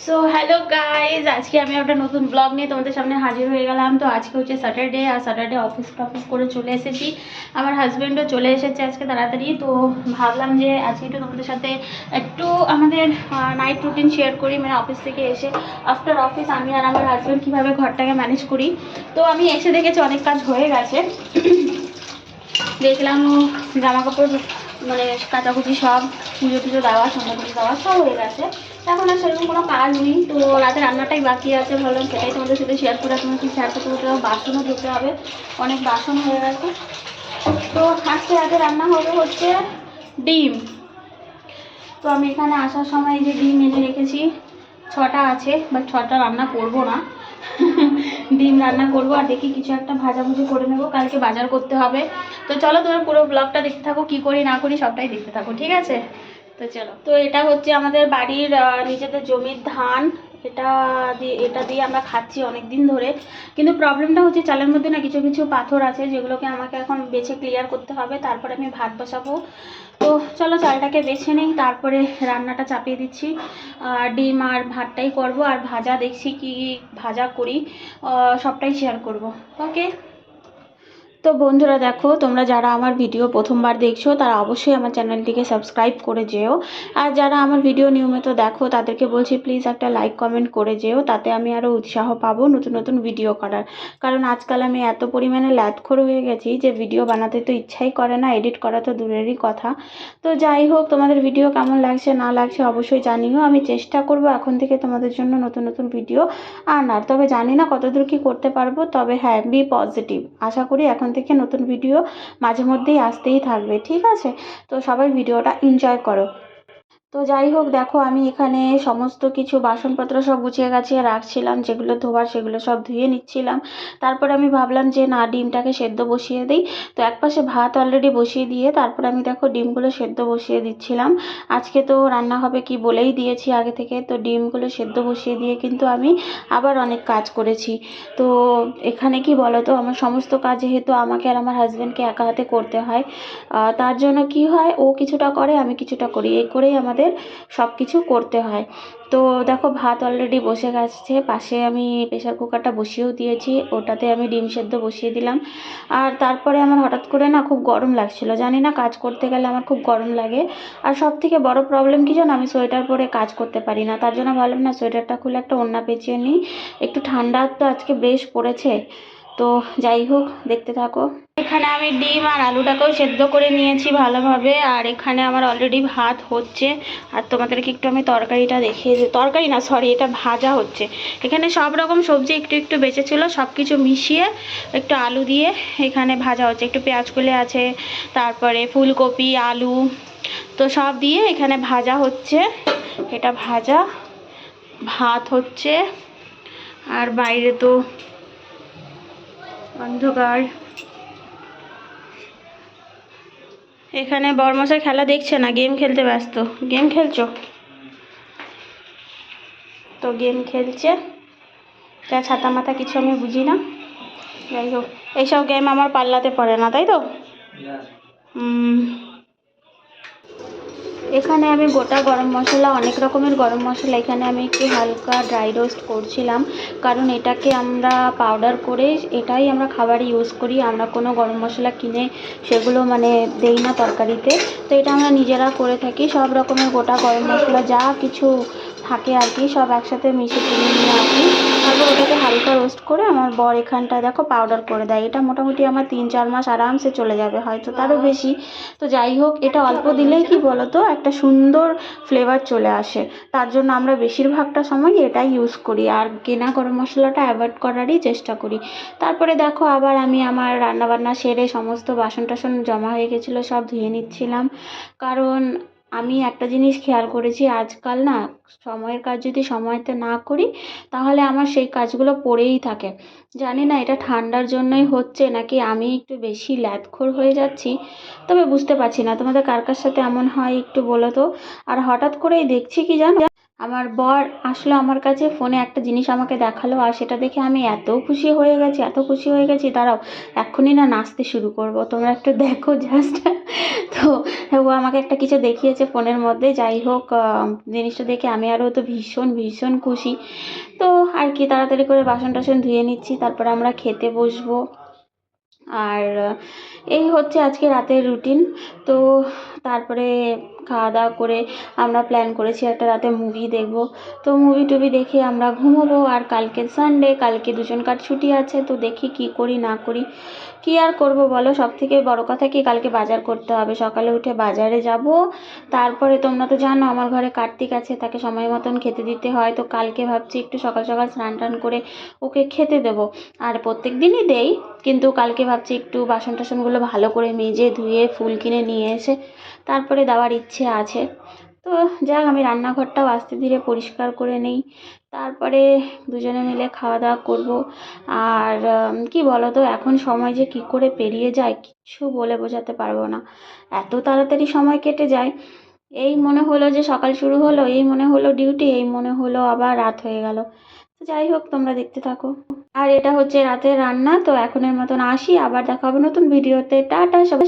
So hello guys আজকে আমি একটা নতুন ব্লগ নিয়ে তোমাদের সামনে হাজির হয়ে গেলাম। তো আজকে হচ্ছে স্যাটারডে আর স্যাটারডে অফিস টফিস করে চলে এসেছি। আমার হাজব্যান্ডও চলে এসেছে আজকে তাড়াতাড়ি। তো ভাবলাম যে আজকে একটু তোমাদের সাথে একটু আমাদের নাইট রুটিন শেয়ার করি মানে অফিস থেকে এসে আফটার অফিস আমি আর আমার হাজব্যান্ড কীভাবে ঘরটাকে ম্যানেজ করি। তো আমি এসে দেখেছি অনেক কাজ হয়ে গেছে। দেখলাম জামা কাপড় মানে কাচাকুচি সব পুজো টুজো দেওয়া, সন্ধ্যা পুজো দেওয়া সব হয়ে গেছে। এখন আর সেরকম কোনো কাজ নেই। তো রাতে রান্নাটাই বাকি আছে ভাবলাম, সেটাই তোমাদের সাথে শেয়ার করে তোমাকে শেয়ার করতে করতে হবে বাসনও ধুতে হবে। অনেক বাসন হয়ে গেছে। তো আজকে রাতে রান্না হবে হচ্ছে ডিম। তো আমি এখানে আসার সময় যে ডিম এনে রেখেছি, ছটা আছে বাট ছটা রান্না করব না। ডিম রান্না করব আর দেখি কিছু একটা ভাজাভুজি করে নেব, কালকে বাজার করতে হবে। তো চলো তোমার পুরো ব্লগটা দেখতে থাকো, কি করি না করি সবটাই দেখতে থাকো, ঠিক আছে? তো চলো। তো এটা হচ্ছে আমাদের বাড়ির নিজেদের জমির ধান। এটা দিয়ে এটা দিয়ে আমরা খাচ্ছি অনেক দিন ধরে। কিন্তু প্রবলেমটা হচ্ছে চালের মধ্যে না কিছু কিছু পাথর আছে যেগুলোকে আমাকে এখন বেছে ক্লিয়ার করতে হবে। তারপরে আমি ভাত বসাবো। তো চলো চালটাকে বেছে নেই, তারপরে রান্নাটা চাপিয়ে দিচ্ছি। ডিম আর ভাতটাই করব, আর ভাজা দেখছি কি ভাজা করি। সবটাই শেয়ার করব। ওকে তো বন্ধুরা দেখো, তোমরা যারা আমার ভিডিও প্রথমবার দেখছ, তারা অবশ্যই আমার চ্যানেলটিকে সাবস্ক্রাইব করে যেও। আর যারা আমার ভিডিও নিয়মিত দেখো, তাদেরকে বলছি প্লিজ একটা লাইক, কমেন্ট করে যেও, তাতে আমি আরও উৎসাহ পাবো নতুন নতুন ভিডিও করার। কারণ আজকাল আমি এত পরিমাণে ল্যাথখোর হয়ে গেছি যে ভিডিও বানাতে তো ইচ্ছাই করে না, এডিট করা তো দূরেরই কথা। তো যাই হোক, তোমাদের ভিডিও কেমন লাগছে, না লাগছে অবশ্যই জানিও। আমি চেষ্টা করব এখন থেকে তোমাদের জন্য নতুন নতুন ভিডিও আনার। তবে জানি না কতদূর কি করতে পারব, তবে হ্যাঁ বি পজিটিভ আশা করি এখন থেকে নতুন ভিডিও মাঝে মধ্যেই আসতেই থাকবে ঠিক আছে? তো সবাই ভিডিওটা এনজয় করো। তো যাই হোক, দেখো আমি এখানে সমস্ত কিছু বাসনপত্র সব গুছিয়ে গাছিয়ে রাখছিলাম, যেগুলো ধোবার সেগুলো সব ধুয়ে নিচ্ছিলাম। তারপর আমি ভাবলাম যে না, ডিমটাকে সেদ্ধ বসিয়ে দিই। তো একপাশে ভাত অলরেডি বসিয়ে দিয়ে তারপর আমি দেখো ডিমগুলো সেদ্ধ বসিয়ে দিচ্ছিলাম। আজকে তো রান্না হবে কি বলেই দিয়েছি আগে থেকে। তো ডিমগুলো সেদ্ধ বসিয়ে দিয়ে কিন্তু আমি আবার অনেক কাজ করেছি। তো এখানে কি বলো তো আমার সমস্ত কাজ যেহেতু আমাকে আর আমার হাজব্যান্ডকে একা হাতে করতে হয় তার জন্য কি হয়, ও কিছুটা করে, আমি কিছুটা করি। এই করেই আমাদের সব কিছু করতে হয়। তো দেখো, ভাত অলরেডি বসে গেছে। পাশে আমি প্রেশার কুকারটা বসিয়েও দিয়েছি। ওটাতে আমি ডিম সেদ্ধ বসিয়ে দিলাম। আর তারপরে আমার হঠাৎ করে না খুব গরম লাগছিল। জানি না কাজ করতে গেলে আমার খুব গরম লাগে। আর সব থেকে বড় প্রবলেম কি জানো? আমি সোয়েটার পরে কাজ করতে পারি না। তার জন্য ভাবলাম না, সোয়েটারটা খুলে একটা ওড়না পেঁচিয়ে নিই। একটু ঠান্ডা তো আজকে বেশ পড়েছে। তো যাই হোক, দেখতে থাকো। এখানে আমি ডিম আর আলুটাকেও সেদ্ধ করে নিয়েছি ভালোভাবে, আর এখানে আমার অলরেডি ভাত হচ্ছে। আর তোমাদেরকে একটু আমি তরকারিটা দেখিয়ে তরকারি না সরি এটা ভাজা হচ্ছে। এখানে সব রকম সবজি একটু একটু বেঁচেছিলো সব কিছু মিশিয়ে একটু আলু দিয়ে এখানে ভাজা হচ্ছে। একটু পেঁয়াজ কুলে আছে, তারপরে ফুলকপি, আলু, তো সব দিয়ে এখানে ভাজা হচ্ছে। এটা ভাজা, ভাত হচ্ছে। আর বাইরে তো অন্ধকার। এখানে বরমশাই খেলা দেখছে না গেম খেলতে ব্যস্ত। গেম খেলছো? তো গেম খেলছে। তা ছাতা মাথা কিছু আমি বুঝি না। যাই হোক এইসব গেম আমার পাল্লাতে পড়ে না তাই তো? এখানে আমি গোটা গরম মশলা, অনেক রকমের গরম মশলা এখানে আমি একটু হালকা ড্রাই রোস্ট করছিলাম। কারণ এটাকে আমরা পাউডার করে এটাই আমরা খাবারে ইউজ করি। আমরা কোনো গরম মশলা কিনে সেগুলো মানে দেই না তরকারিতে। তো এটা আমরা নিজেরা করে থাকি। সব রকমের গোটা গরম মশলা, যা কিছু থাকে আর কি সব একসাথে মিশে কিনে নিয়ে আসি। তারপর ওটাকে হালকা রোস্ট করে আমার বর এখানটায় দেখো পাউডার করে দেয়। এটা মোটামুটি আমার তিন চার মাস আরামসে চলে যাবে হয়তো তারও বেশি। তো যাই হোক এটা অল্প দিলেই কি বলো তো একটা সুন্দর ফ্লেভার চলে আসে। তার জন্য আমরা বেশিরভাগটা সময় এটাই ইউজ করি। আর কেনা গরম মশলাটা অ্যাভয়েড করারই চেষ্টা করি। তারপরে দেখো আবার আমি আমার রান্নাবান্না সেরে সমস্ত বাসন টাসন জমা হয়ে গেছিল সব ধুয়ে নিচ্ছিলাম। কারণ আমি একটা জিনিস খেয়াল করেছি, আজকাল না সময়ের কাজ যদি সময়তে না করি, তাহলে আমার সেই কাজগুলো পড়েই থাকে। জানি না এটা ঠান্ডার জন্যই হচ্ছে নাকি আমি একটু বেশি ল্যাদখোর হয়ে যাচ্ছি, তবে বুঝতে পারছি না। তোমাদের কার কার সাথে এমন হয় একটু বলো তো? আর হঠাৎ করেই দেখছি কি জানো? আমার বর আসলো আমার কাছে, ফোনে একটা জিনিস আমাকে দেখাল আর সেটা দেখে আমি এত খুশি হয়ে গেছি, এত খুশি হয়ে গেছি। দাঁড়াও, এক্ষুনি না নাচতে শুরু করব, তোমরা একটু দেখো জাস্ট তো ও আমাকে একটা কিছু দেখিয়েছে ফোনের মধ্যে, যাই হোক জিনিসটা দেখে আমি আরও তো ভীষণ ভীষণ খুশি। তো আর কি, তাড়াতাড়ি করে বাসন টাসন ধুয়ে নিচ্ছি, তারপরে আমরা খেতে বসবো। আর এই হচ্ছে আজকে রাতের রুটিন তো তারপরে খাওয়া দাওয়া করে আমরা প্ল্যান করেছি একটা রাতে মুভি দেখব। তো মুভি টুভি দেখে আমরা ঘুমোবো আর কালকে সানডে কালকে দুজনকার ছুটি আছে, তো দেখি কী করি, না করি। কী আর করব বলো? সব থেকে বড়ো কথা কি, কালকে বাজার করতে হবে। সকালে উঠে বাজারে যাব। তারপরে তোমরা তো জানো, আমার ঘরে কার্তিক আছে, তাকে সময় মতন খেতে দিতে হয়। তো কালকে ভাবছি একটু সকাল সকাল স্নান টান করে ওকে খেতে দেবো। আর প্রত্যেক দিনই দেই। কিন্তু কালকে ভাবছি একটু বাসন টাসনগুলো ভালো করে মেজে ধুয়ে ফুল কিনে নিয়ে এসে তারপরে দেওয়ার ইচ্ছে আছে। তো যাক, আমি রান্নাঘরটাও আস্তে ধীরে পরিষ্কার করে নেই। তারপরে দুজনে মিলে খাওয়া দাওয়া করব। আর কি বলো তো এখন সময় যে কী করে পেরিয়ে যায় কিচ্ছু বলে বোঝাতে পারব না। এত তাড়াতাড়ি সময় কেটে যায়। এই মনে হলো যে সকাল শুরু হলো, এই মনে হলো ডিউটি, এই মনে হলো আবার রাত হয়ে গেল। যাই হোক, তোমরা দেখতে থাকো। আর এটা হচ্ছে রাতের রান্না, তো এখনের মতন আসি, আবার দেখা হবে নতুন ভিডিওতে। টাটা, সবাই।